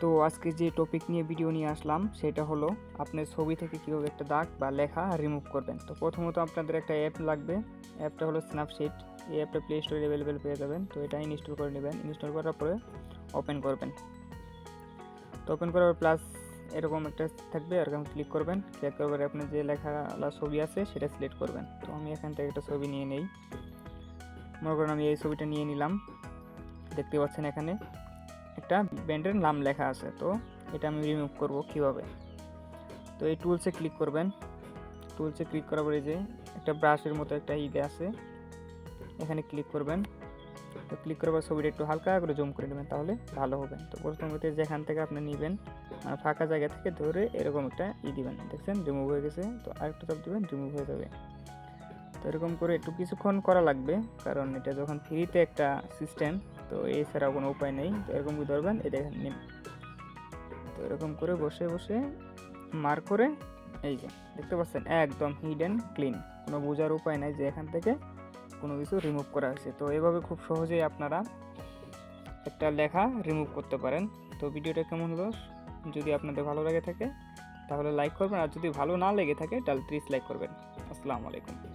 তো আজকে যে টপিক নিয়ে ভিডিও নিয়ে আসলাম, সেটা হলো আপনি ছবি থেকে কীভাবে একটা দাগ বা লেখা রিমুভ করবেন। তো প্রথমত আপনাদের একটা অ্যাপ লাগবে। অ্যাপটা হলো স্ন্যাপশিট এই অ্যাপটা প্লে স্টোরে অ্যাভেলেবেল পেয়ে যাবেন। তো এটা ইনস্টল করে নেবেন। ইনস্টল করার পরে ওপেন করবেন। তো ওপেন করার পর প্লাস এরকম একটা থাকবে এরকম ক্লিক করবেন। ক্লিক করার পরে আপনার যে লেখা ছবি আছে, সেটা সিলেক্ট করবেন। তো আমি এখান থেকে একটা ছবি নিয়ে নেই। মনে করেন আমি এই ছবিটা নিয়ে নিলাম। দেখতে পাচ্ছেন এখানে। একটা ব্যান্ডের নাম লেখা আছে, তো এটা আমি রিমুভ করব কীভাবে? তো এই টুলসে ক্লিক করবেন। টুলসে ক্লিক করার পরে যে একটা ব্রাশের মতো একটা ইদে আছে, এখানে ক্লিক করবেন। তো ক্লিক করার পর ছবিটা একটু হালকা করে জুম করে নেবেন, তাহলে ভালো হবে। তো প্রথমত যেখান থেকে আপনি নেবেন মানে ফাঁকা জায়গা থেকে ধরে এরকম একটা ই দিবেন। দেখছেন? রিমুভ হয়ে গেছে। তো আরেকটা চাপ দিবেন রিমুভ হয়ে যাবে। তো এরকম করে একটু কিছুক্ষণ করা লাগবে, কারণ এটা যখন ফ্রিতে একটা সিস্টেম তো এছাড়াও কোনো উপায় নেই। তো এরকম কি ধরবেন এটা নিন তো এরকম করে বসে বসে মার করে, এই যে, দেখতে পাচ্ছেন, একদম হিডেন ক্লিন কোনো বোঝার উপায় নাই যে এখান থেকে কোনো কিছু রিমুভ করা হয়েছে। তো এভাবে খুব সহজেই আপনারা একটা লেখা রিমুভ করতে পারেন। তো ভিডিওটা কেমন হলো? যদি আপনাদের ভালো লাগে থাকে, তাহলে লাইক করবেন। আর যদি ভালো না লেগে থাকে, তাহলে প্লিজ লাইক করবেন। আসসালামু আলাইকুম।